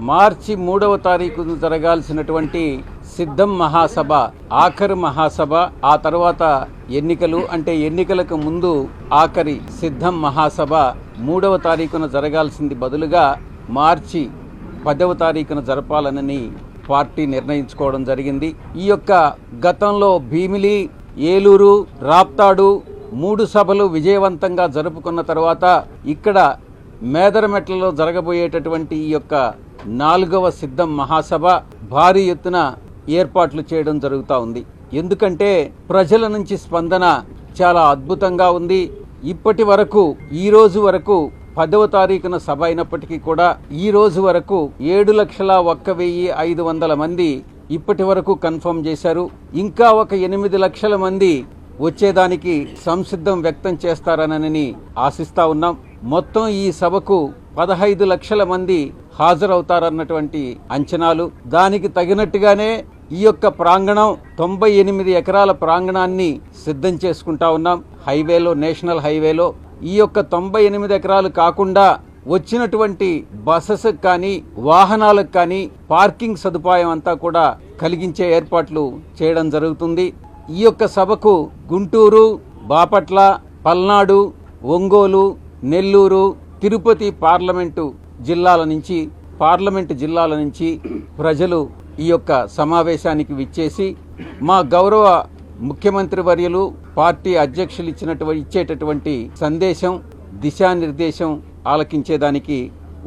మార్చి మూడవ తారీఖున జరగాల్సినటువంటి సిద్ధం మహాసభ ఆఖరి మహాసభ ఆ తర్వాత ఎన్నికలు అంటే ఎన్నికలకు ముందు ఆఖరి సిద్ధం మహాసభ మూడవ తారీఖున జరగాల్సింది బదులుగా మార్చి పదవ తారీఖున జరపాలనని పార్టీ నిర్ణయించుకోవడం జరిగింది. ఈ యొక్క గతంలో భీమిలి ఏలూరు రాప్తాడు మూడు సభలు విజయవంతంగా జరుపుకున్న తర్వాత ఇక్కడ మేదరమెట్లలో జరగబోయేటటువంటి ఈ యొక్క నాలుగవ సిద్ధం మహాసభ భారీ ఎత్తున ఏర్పాట్లు చేయడం జరుగుతూ ఉంది. ఎందుకంటే ప్రజల నుంచి స్పందన చాలా అద్భుతంగా ఉంది. ఇప్పటి వరకు ఈ రోజు వరకు పదవ తారీఖున సభ అయినప్పటికీ కూడా ఈ రోజు వరకు ఏడు లక్షల ఒక్క వెయ్యి ఐదు వందల మంది ఇప్పటి వరకు కన్ఫర్మ్ చేశారు. ఇంకా ఒక ఎనిమిది లక్షల మంది వచ్చేదానికి సంసిద్ధం వ్యక్తం చేస్తారనని ఆశిస్తా ఉన్నాం. మొత్తం ఈ సభకు పదహైదు లక్షల మంది హాజరవుతారన్నటువంటి అంచనాలు. దానికి తగినట్టుగానే ఈ యొక్క ప్రాంగణం తొంభై ఎనిమిది ఎకరాల ప్రాంగణాన్ని సిద్ధం చేసుకుంటా ఉన్నాం. హైవేలో నేషనల్ హైవేలో. ఈ యొక్క తొంభై ఎనిమిది ఎకరాలు కాకుండా వచ్చినటువంటి బసెస్ కానీ వాహనాలకు కానీ పార్కింగ్ సదుపాయం అంతా కూడా కలిగించే ఏర్పాట్లు చేయడం జరుగుతుంది. ఈ యొక్క సభకు గుంటూరు బాపట్ల పల్నాడు ఒంగోలు నెల్లూరు తిరుపతి పార్లమెంటు జిల్లాల నుంచి పార్లమెంటు జిల్లాల నుంచి ప్రజలు ఈ యొక్క సమావేశానికి విచ్చేసి మా గౌరవ ముఖ్యమంత్రి వర్యులు పార్టీ అధ్యక్షులు ఇచ్చినటువంటి ఇచ్చేటటువంటి సందేశం దిశానిర్దేశం ఆలకించేదానికి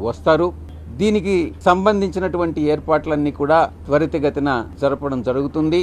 వస్తారు. దీనికి సంబంధించినటువంటి ఏర్పాట్లన్నీ కూడా త్వరితగతిన జరపడం జరుగుతుంది.